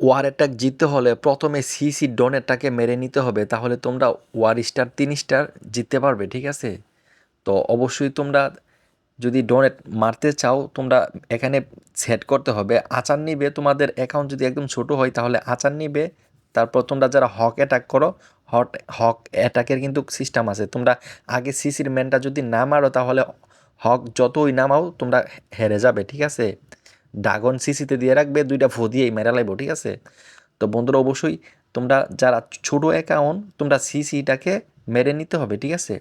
War attack জিততে হলে প্রথমে সিসি ডনেরটাকে মেরে নিতে হবে, তাহলে তোমরা ওয়ার স্টার তিন স্টার জিততে পারবে, ঠিক আছে? তো অবশ্যই তোমরা যদি ডোনেট মারতে চাও, তোমরা এখানে সেট করতে হবে। আচার নিবে, তোমাদের অ্যাকাউন্ট যদি একদম ছোট হয়, তাহলে আচার নিবে। তারপর তোমরা যারা হক অ্যাটাক করো, হট, হক অ্যাটাকের কিন্তু সিস্টেম আছে। তোমরা আগে সিসির ম্যানটা যদি না মারো, তাহলে হক যতই নামাও, তোমরা হেরে যাবে, ঠিক আছে? ড্রাগন সিসিতে দিয়ে রাখবে, দুইটা ফো দিয়েই মেরা লাইব, ঠিক আছে? তো বন্ধুরা, অবশ্যই তোমরা যারা ছোট অ্যাকাউন্ট তোমরা সিসিটাকে মেরে নিতে হবে, ঠিক আছে?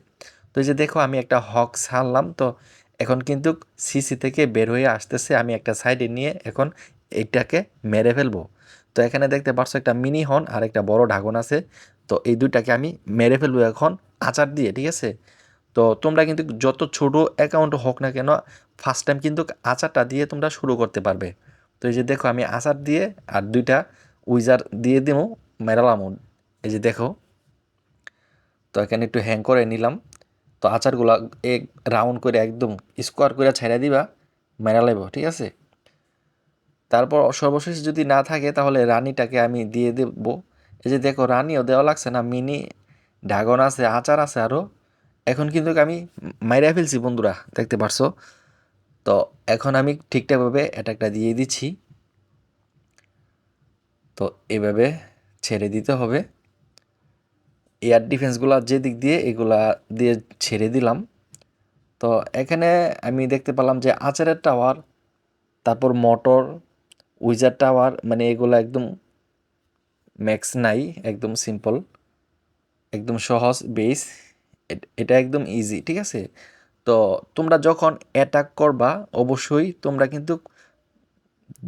তো এই যে দেখো, আমি একটা হক ছাড়লাম, তো এখন কিন্তু সিসি থেকে বের হয়ে আসতেছে, আমি একটা সাইডে নিয়ে এখন এইটাকে মেরে ফেলব। তো এখানে দেখতে পারছ, একটা মিনি হর্ন আর একটা বড় ঢাকন আছে, তো এই দুইটাকে আমি মেরে ফেলব এখন আচার দিয়ে, ঠিক আছে? তো তোমরা কিন্তু যত ছোট অ্যাকাউন্ট হোক না কেন ফার্স্ট টাইম কিন্তু আচারটা দিয়ে তোমরা শুরু করতে পারবে। তো এই যে দেখো, আমি আচার দিয়ে আর দুইটা উইজার দিয়ে দিমু মেরালাম এই যে দেখো, তো এখানে একটু হ্যাং করে নিলাম। তো আচারগুলা এক রাউন্ড করে একদম স্কোয়ার করে ছেড়ে দিবা মেরা লাইব ঠিক আছে? তারপর সর্বশেষ যদি না থাকে, তাহলে রানিটাকে আমি দিয়ে দেব। এই যে দেখো, রানিও দেওয়া লাগছে না, মিনি, ড্রাগন আছে, আচার আছে আরও এখন কিন্তু আমি মাইরা ফেলছি, বন্ধুরা, দেখতে পারছ? তো এখন আমি ঠিকঠাকভাবে অ্যাটাকটা দিয়ে দিচ্ছি। তো এভাবে ছেড়ে দিতে হবে। এয়ার ডিফেন্সগুলো যে দিক দিয়ে এগুলা দিয়ে ছেড়ে দিলাম। তো এখানে আমি দেখতে পেলাম যে আচারের টাওয়ার তারপর মোটর উইজার টাওয়ার মানে এগুলো একদম ম্যাক্স নাই, একদম সিম্পল একদম সহজ বেস এটা একদম ইজি ঠিক আছে? তো তোমরা যখন অ্যাটাক করবা, অবশ্যই তোমরা কিন্তু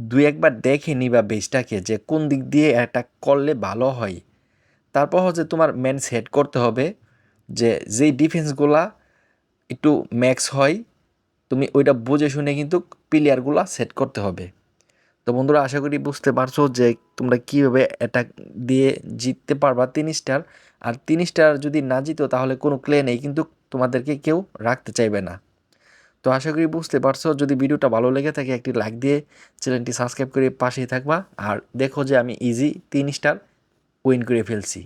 দুই একবার দেখে নিবা বেসটাকে যে কোন দিক দিয়ে অ্যাটাক করলে ভালো হয়। তারপর হচ্ছে তোমার ম্যান সেট করতে হবে যে যেই ডিফেন্সগুলা একটু ম্যাক্স হয়, তুমি ওইটা বুঝে শুনে কিন্তু প্লেয়ারগুলা সেট করতে হবে। তো বন্ধুরা আশা করি বুঝতে পারছ যে তোমরা কীভাবে অ্যাটাক দিয়ে জিততে পারবা তিন স্টার আর তিন স্টার যদি না জিতো, তাহলে কোনো ক্লে নেই, কিন্তু তোমাদেরকে কেউ রাখতে চাইবে না। তো আশা করি বুঝতে পারছ, যদি ভিডিওটা ভালো লেগে থাকে, একটি লাইক দিয়ে চ্যানেলটি সাবস্ক্রাইব করে পাশেই থাকবা। আর দেখো যে আমি ইজি তিন স্টার উইন করে ফেলছি।